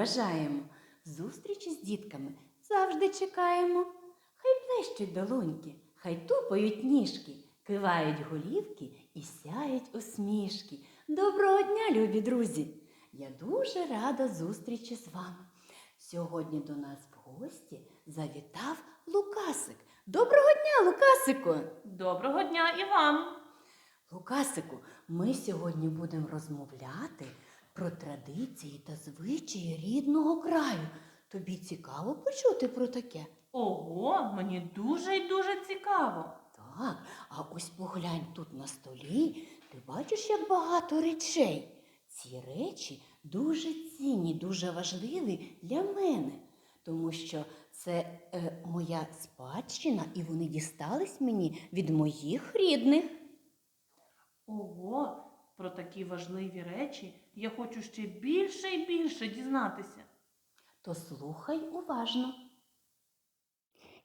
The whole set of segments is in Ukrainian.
бажаємо. Зустрічі з дітками завжди чекаємо. Хай плещуть долоньки, хай тупають ніжки, кивають голівки і сяють усмішки. Доброго дня, любі друзі! Я дуже рада зустрічі з вами. Сьогодні до нас в гості завітав Лукасик. Доброго дня, Лукасику! Доброго дня і вам. Лукасику, ми сьогодні будемо розмовляти про традиції та звичаї рідного краю. Тобі цікаво почути про таке? Ого, мені дуже і дуже цікаво. Так, а ось поглянь тут на столі, ти бачиш, як багато речей. Ці речі дуже цінні, дуже важливі для мене, тому що це е, моя спадщина, і вони дістались мені від моїх рідних. Ого, про такі важливі речі я хочу ще більше і більше дізнатися. То слухай уважно.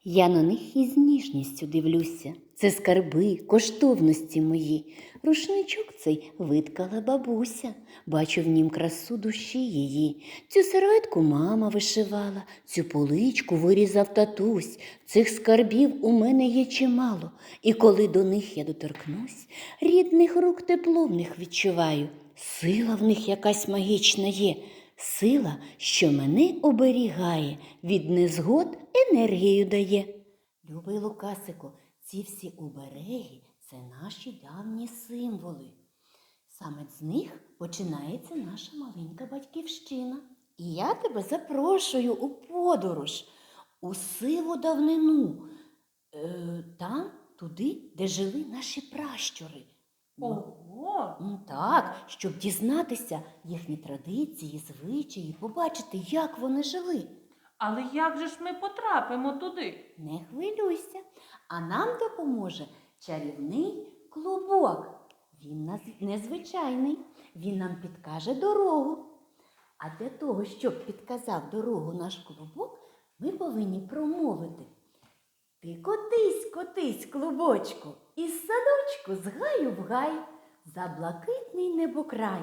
Я на них із ніжністю дивлюся. Це скарби, коштовності мої. Рушничок цей виткала бабуся, бачу в нім красу душі її. Цю серветку мама вишивала, цю поличку вирізав татусь. Цих скарбів у мене є чимало, і коли до них я доторкнусь, рідних рук тепло в них відчуваю. Сила в них якась магічна є. Сила, що мене оберігає, від незгод енергію дає. Любий Лукасику, ці всі обереги це наші давні символи. Саме з них починається наша маленька батьківщина. І я тебе запрошую у подорож, у сиву давнину, е, там, туди, де жили наші пращури. Ого, Так, щоб дізнатися їхні традиції, звичаї, побачити, як вони жили. але як же ж ми потрапимо туди? Не хвилюйся, а нам допоможе чарівний клубок. Він нас незвичайний, він нам підкаже дорогу. А для того, щоб підказав дорогу наш клубок, ми повинні промовити. Ти котись, котись, клубочку, із садочку з гаю в гай, за блакитний небокрай.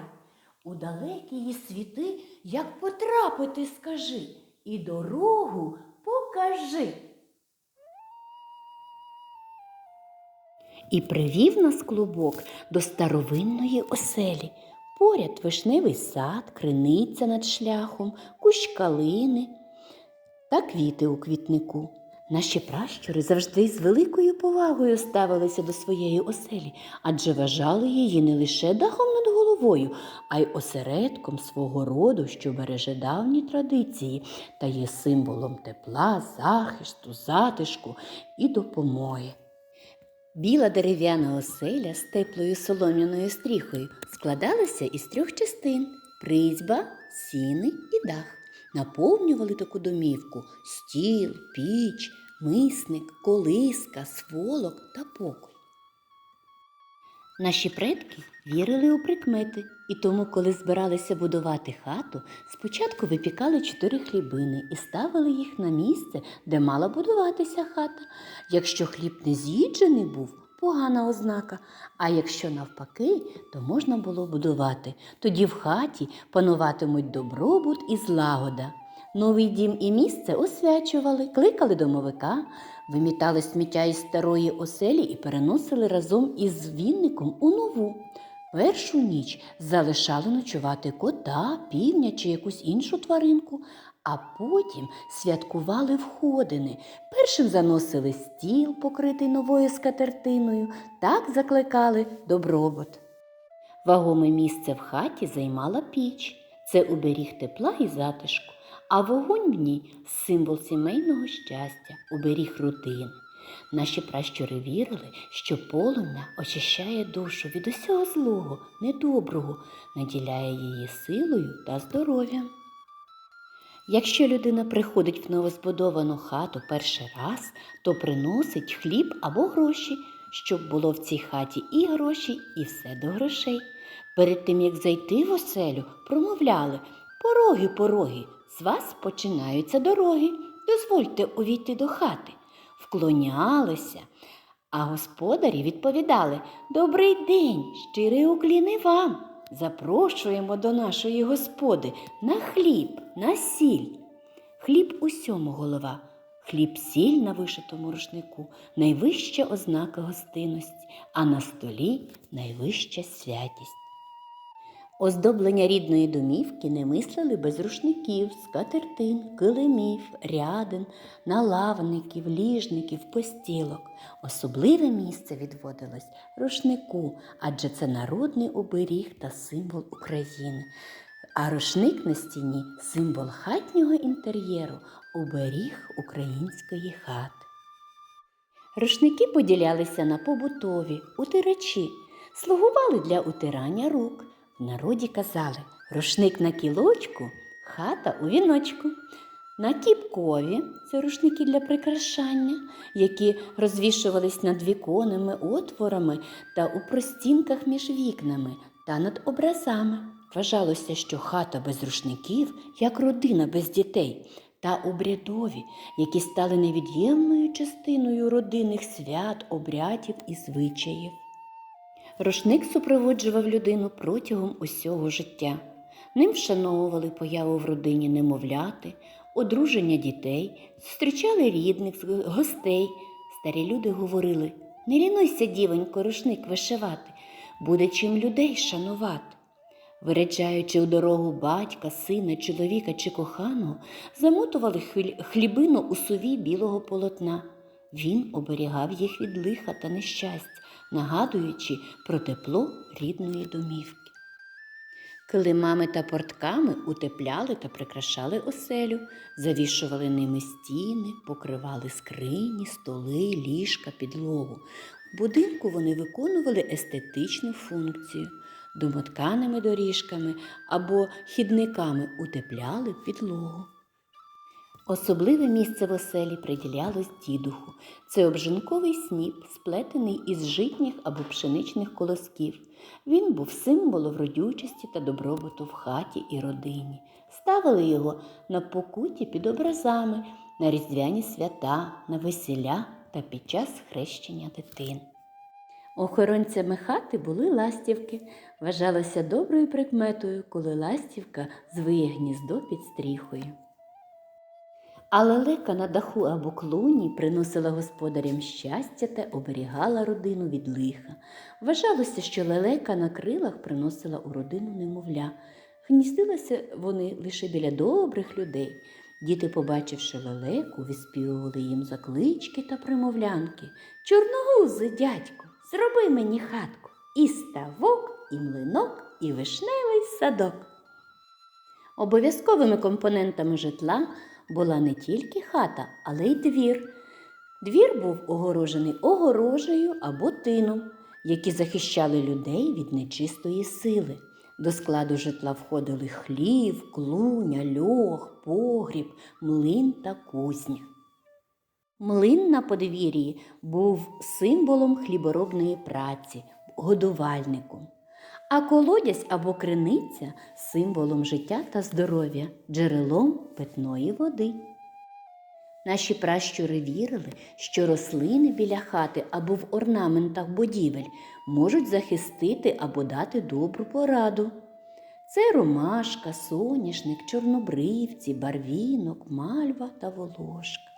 У далекі світи, як потрапити, скажи, і дорогу покажи. І привів нас клубок до старовинної оселі. Поряд вишневий сад, криниця над шляхом, кущ калини та квіти у квітнику. Наші пращури завжди з великою повагою ставилися до своєї оселі, адже вважали її не лише дахом над головою, а й осередком свого роду, що береже давні традиції та є символом тепла, захисту, затишку і допомоги. Біла дерев'яна оселя з теплою солом'яною стріхою складалася із трьох частин призьба, сіни і дах. Наповнювали таку домівку стіл, піч, мисник, колиска, сволок та покой. Наші предки вірили у прикмети, і тому, коли збиралися будувати хату, спочатку випікали чотири хлібини і ставили їх на місце, де мала будуватися хата. Якщо хліб не з'їджений був, погана ознака, а якщо навпаки, то можна було будувати. Тоді в хаті пануватимуть добробут і злагода. Новий дім і місце освячували, кликали домовика, вимітали сміття із старої оселі і переносили разом із вінником у нову. Першу ніч залишали ночувати кота, півня чи якусь іншу тваринку, а потім святкували входини. Першим заносили стіл, покритий новою скатертиною, так закликали добробут. Вагоме місце в хаті займала піч. Це уберіг тепла і затишку, а вогонь в ній символ сімейного щастя, уберіг родин. Наші пращури вірили, що полум'я очищає душу від усього злого, недоброго, наділяє її силою та здоров'ям. Якщо людина приходить в новозбудовану хату перший раз, то приносить хліб або гроші, щоб було в цій хаті і гроші, і все до грошей. Перед тим, як зайти в оселю, промовляли Пороги, пороги, з вас починаються дороги. Дозвольте увійти до хати. Вклонялися, а господарі відповідали Добрий день, щирий уклін і вам. Запрошуємо до нашої господи на хліб, на сіль. Хліб усьому голова, хліб сіль на вишитому рушнику, найвища ознака гостинності, а на столі найвища святість. Оздоблення рідної домівки не мислили без рушників, скатертин, килимів, рядин, налавників, ліжників, постілок. Особливе місце відводилось рушнику, адже це народний оберіг та символ України. А рушник на стіні символ хатнього інтер'єру, оберіг української хати. Рушники поділялися на побутові, утирачі, слугували для утирання рук. Народі казали рушник на кілочку, хата у віночку. На кіпкові це рушники для прикрашання, які розвішувались над віконними отворами та у простінках між вікнами та над образами. Вважалося, що хата без рушників, як родина без дітей, та обрядові, які стали невід'ємною частиною родинних свят, обрядів і звичаїв. Рушник супроводжував людину протягом усього життя. Ним вшановували появу в родині немовляти, одруження дітей, зустрічали рідних, гостей. Старі люди говорили: не лінуйся, дівонько, рушник вишивати, буде чим людей шанувати. Виряджаючи у дорогу батька, сина, чоловіка чи коханого, замотували хлібину у суві білого полотна. Він оберігав їх від лиха та нещастя, нагадуючи про тепло рідної домівки. Килимами та портками утепляли та прикрашали оселю, завішували ними стіни, покривали скрині, столи, ліжка, підлогу. В будинку вони виконували естетичну функцію. Домотканими доріжками або хідниками утепляли підлогу. Особливе місце в оселі приділялось дідуху. Це обжинковий сніп, сплетений із житніх або пшеничних колосків. Він був символом родючості та добробуту в хаті і родині. Ставили його на покуті під образами, на різдвяні свята, на весілля та під час хрещення дитин. Охоронцями хати були ластівки. Вважалося доброю прикметою, коли ластівка звиє гніздо під стріхою. А лелека на даху або клуні приносила господарям щастя та оберігала родину від лиха. Вважалося, що лелека на крилах приносила у родину немовля. Гніздилися вони лише біля добрих людей. Діти, побачивши лелеку, виспівували їм заклички та примовлянки. Чорногузи, дядьку, зроби мені хатку, і ставок, і млинок, і вишневий садок. Обов'язковими компонентами житла була не тільки хата, але й двір. Двір був огорожений огорожею або тином, які захищали людей від нечистої сили. До складу житла входили хлів, клуня, льох, погріб, млин та кузня. Млин на подвір'ї був символом хліборобної праці, годувальником, а колодязь або криниця символом життя та здоров'я, джерелом питної води. Наші пращури вірили, що рослини біля хати або в орнаментах будівель можуть захистити або дати добру пораду. Це ромашка, соняшник, чорнобривці, барвінок, мальва та волошка.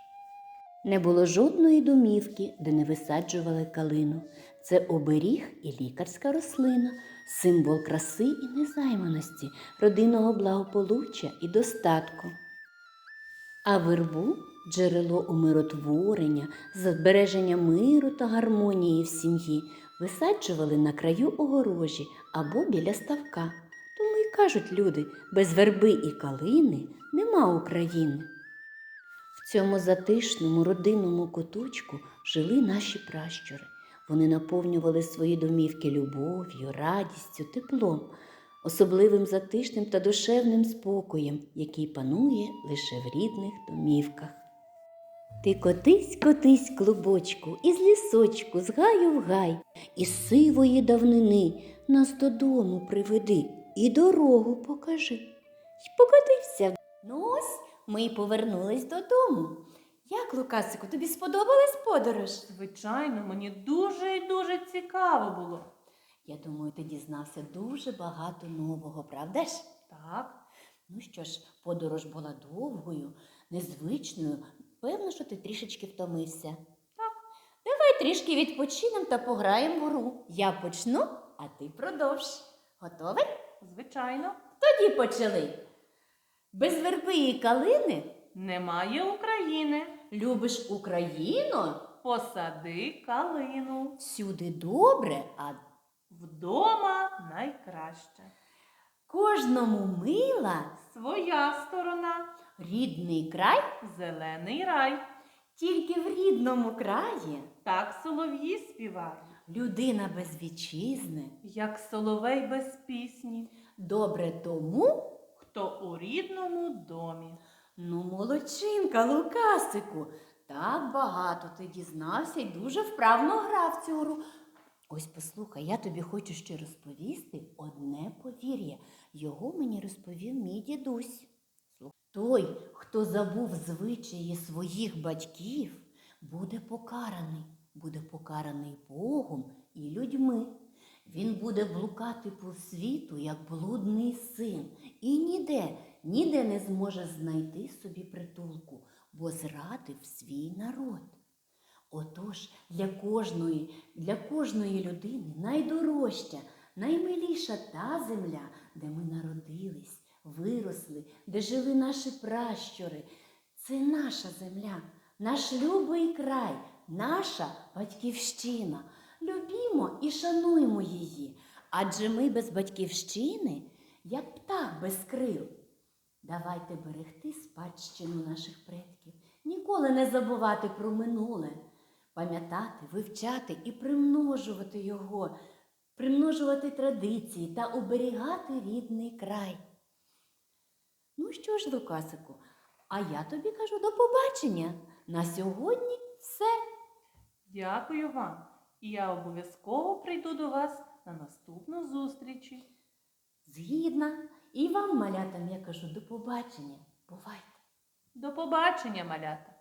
Не було жодної домівки, де не висаджували калину. Це оберіг і лікарська рослина, символ краси і незайманості, родинного благополуччя і достатку. А вербу джерело умиротворення, збереження миру та гармонії в сім'ї висаджували на краю огорожі або біля ставка. Тому й кажуть люди, без верби і калини нема України. В цьому затишному родинному куточку жили наші пращури. Вони наповнювали свої домівки любов'ю, радістю, теплом, особливим затишним та душевним спокоєм, який панує лише в рідних домівках. Ти котись, котись, клубочку, із лісочку, з гаю в гай, із сивої давнини нас додому приведи і дорогу покажи. Й покотився. Ну ось ми й повернулись додому. Як, Лукасику, тобі сподобалась подорож? Звичайно, мені дуже і дуже цікаво було. Я думаю, ти дізнався дуже багато нового, правда ж? Так, Ну що ж, подорож була довгою, незвичною. Певно, що ти трішечки втомився. Так. Давай трішки відпочинемо та пограємо в гру. Я почну, а ти продовж. Готовий? звичайно. Тоді почали. Без верби і калини Немає України. Любиш Україну Посади калину. всюди добре, а Вдома найкраще. кожному мила Своя сторона. рідний край, Зелений рай. тільки в рідному краї Так солов'ї співають. людина без вітчизни. Як соловей без пісні. Добре тому, Хто у рідному домі. Ну, молодчинка, Лукасику, так багато ти дізнався і дуже вправно грав цю гру. Ось послухай, я тобі хочу ще розповісти одне повір'я. Його мені розповів мій дідусь. Той, хто забув звичаї своїх батьків, буде покараний, буде покараний Богом і людьми. Він буде блукати по світу, як блудний син, і ніде, ніде не зможе знайти собі притулку, бо зрадив свій народ. Отож, для кожної, для кожної людини найдорожча, наймиліша та земля, де ми народились, виросли, де жили наші пращури. Це наша земля, наш любий край, наша батьківщина. Любімо і шануймо її, адже ми без батьківщини, як птах без крил. Давайте берегти спадщину наших предків, ніколи не забувати про минуле, пам'ятати, вивчати і примножувати його, примножувати традиції та оберігати рідний край. Ну що ж, Лукасику, а я тобі кажу до побачення. На сьогодні все. Дякую вам. І я обов'язково прийду до вас на наступну зустрічі. Згідна. І вам, малятам, я кажу до побачення. Бувайте! До побачення, малята!